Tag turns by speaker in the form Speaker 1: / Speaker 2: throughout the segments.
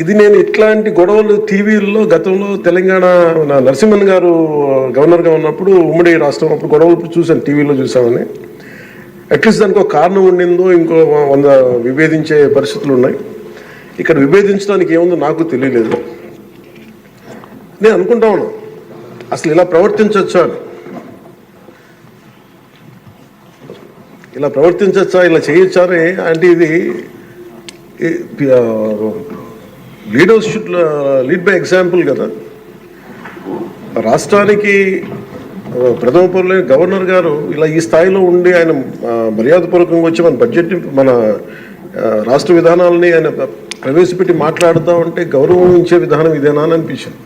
Speaker 1: ఇది నేను ఇట్లాంటి గొడవలు టీవీల్లో గతంలో తెలంగాణ నా నరసింహన్ గారు గవర్నర్గా ఉన్నప్పుడు ఉమ్మడి రాష్ట్రం అప్పుడు గొడవలు చూశాను టీవీలో చూసామని అట్లీస్ట్ దానికి ఒక కారణం ఉండిందో ఇంకో వంద విభేదించే పరిస్థితులు ఉన్నాయి. ఇక్కడ విభేదించడానికి ఏముందో నాకు తెలియలేదు. నేను అనుకుంటా ఉన్నాను అసలు ఇలా ప్రవర్తించవచ్చా అని. ఇలా ప్రవర్తించవచ్చా ఇలా చేయొచ్చా అని అంటే ఇది leaders should lead by example కదా. రాష్ట్రానికి ప్రథమ పౌరులైన గవర్నర్ గారు ఇలా ఈ స్థాయిలో ఉండి ఆయన మర్యాదపూర్వకంగా వచ్చి మన బడ్జెట్ మన రాష్ట్ర విధానాలని ఆయన ప్రవేశపెట్టి మాట్లాడుతూ ఉంటే గౌరవించే విధానం ఇదేనా అని అనిపించింది.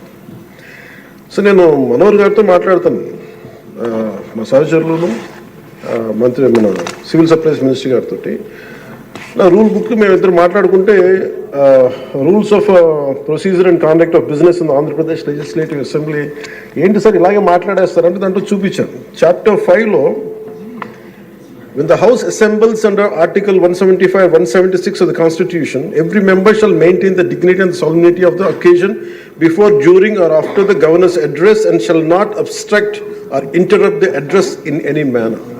Speaker 1: సో నేను మనోహర్ గారితో మాట్లాడతాను. మా సహచరులను మంత్రి మన సివిల్ సప్లైస్ మినిస్టర్ గారితో రూల్ బుక్ మేమిద్దరు మాట్లాడుకుంటే rules of procedure and conduct of business in Andhra Pradesh legislative assembly ఏంటి సార్ ఇలాగే మాట్లాడేస్తారు మాట్లాడేస్తారంటే దాంట్లో చూపించాను. చాప్టర్ ఫైవ్లో in the house assemblies and article one seventy five one seventy six of the constitution every member shall maintain the dignity and solemnity of the occasion before during or after the governor's address and shall not obstruct are interrupt the address in any manner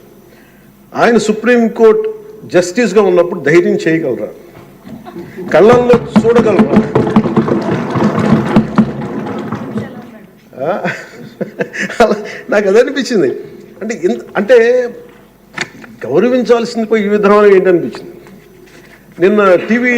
Speaker 1: ఆయన supreme court జస్టిస్గా ఉన్నప్పుడు ధైర్యం చేయగలరా? కళ్ళల్లో చూడగలరా? ఆ? అలా నాకు అదే అనిపించింది. అంటే అంటే గౌరవించాల్సింది పోయి ఈ విధానం ఏంటనిపించింది నిన్న టీవీ